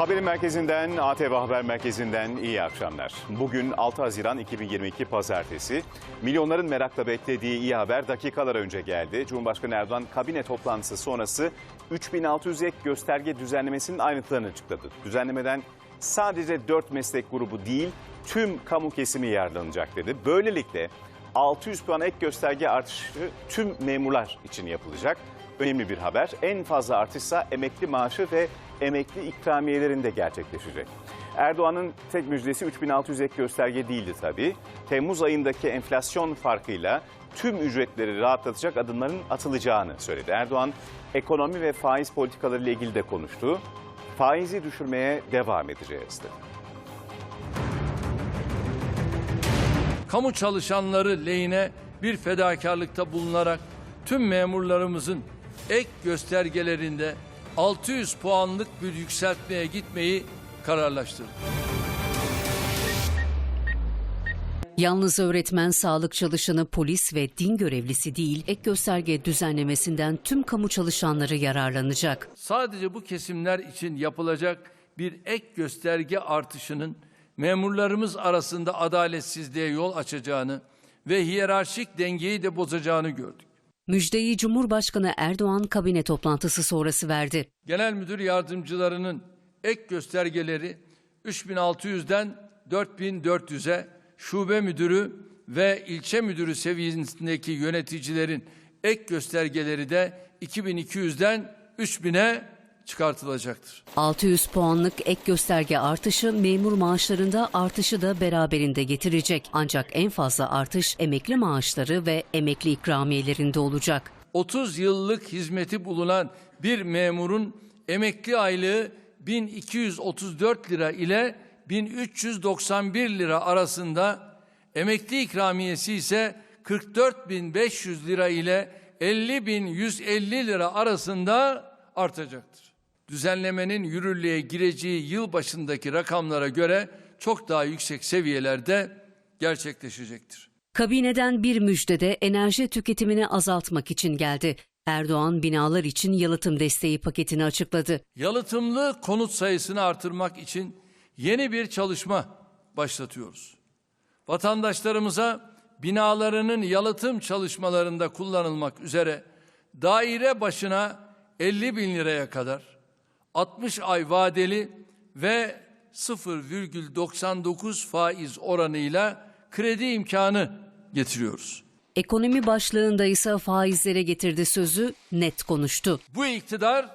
Haberin merkezinden, ATV Haber Merkezi'nden iyi akşamlar. Bugün 6 Haziran 2022 Pazartesi. Milyonların merakla beklediği iyi haber dakikalar önce geldi. Cumhurbaşkanı Erdoğan kabine toplantısı sonrası 3600 ek gösterge düzenlemesinin ayrıntılarını açıkladı. Düzenlemeden sadece 4 meslek grubu değil tüm kamu kesimi yararlanacak dedi. Böylelikle 600 puan ek gösterge artışı tüm memurlar için yapılacak. Önemli bir haber. En fazla artışsa emekli maaşı ve emekli ikramiyelerinde gerçekleşecek. Erdoğan'ın tek müjdesi 3600 ek gösterge değildi tabii. Temmuz ayındaki enflasyon farkıyla tüm ücretleri rahatlatacak adımların atılacağını söyledi. Erdoğan ekonomi ve faiz politikaları ile ilgili de konuştu. Faizi düşürmeye devam edeceğiz dedi. Kamu çalışanları lehine bir fedakarlıkta bulunarak tüm memurlarımızın ek göstergelerinde 600 puanlık bir yükseltmeye gitmeyi kararlaştırdık. Yalnız öğretmen, sağlık çalışanı, polis ve din görevlisi değil, ek gösterge düzenlemesinden tüm kamu çalışanları yararlanacak. Sadece bu kesimler için yapılacak bir ek gösterge artışının memurlarımız arasında adaletsizliğe yol açacağını ve hiyerarşik dengeyi de bozacağını gördük. Müjdeyi Cumhurbaşkanı Erdoğan kabine toplantısı sonrası verdi. Genel müdür yardımcılarının ek göstergeleri 3600'den 4400'e, şube müdürü ve ilçe müdürü seviyesindeki yöneticilerin ek göstergeleri de 2200'den 3000'e çıkartılacaktır. 600 puanlık ek gösterge artışı memur maaşlarında artışı da beraberinde getirecek. Ancak en fazla artış emekli maaşları ve emekli ikramiyelerinde olacak. 30 yıllık hizmeti bulunan bir memurun emekli aylığı 1234 lira ile 1391 lira arasında, emekli ikramiyesi ise 44.500 lira ile 50.150 lira arasında artacaktır. Düzenlemenin yürürlüğe gireceği yıl başındaki rakamlara göre çok daha yüksek seviyelerde gerçekleşecektir. Kabineden bir müjde de enerji tüketimini azaltmak için geldi. Erdoğan binalar için yalıtım desteği paketini açıkladı. Yalıtımlı konut sayısını artırmak için yeni bir çalışma başlatıyoruz. Vatandaşlarımıza binalarının yalıtım çalışmalarında kullanılmak üzere daire başına 50 bin liraya kadar 60 ay vadeli ve 0,99 faiz oranıyla kredi imkanı getiriyoruz. Ekonomi başlığında ise faizlere getirdi sözü net konuştu. Bu iktidar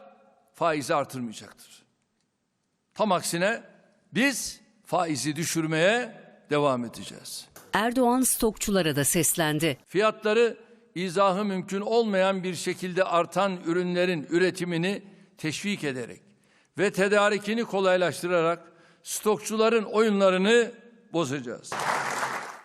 faizi artırmayacaktır. Tam aksine biz faizi düşürmeye devam edeceğiz. Erdoğan stokçulara da seslendi. Fiyatları izahı mümkün olmayan bir şekilde artan ürünlerin üretimini teşvik ederek ve tedarikini kolaylaştırarak stokçuların oyunlarını bozacağız.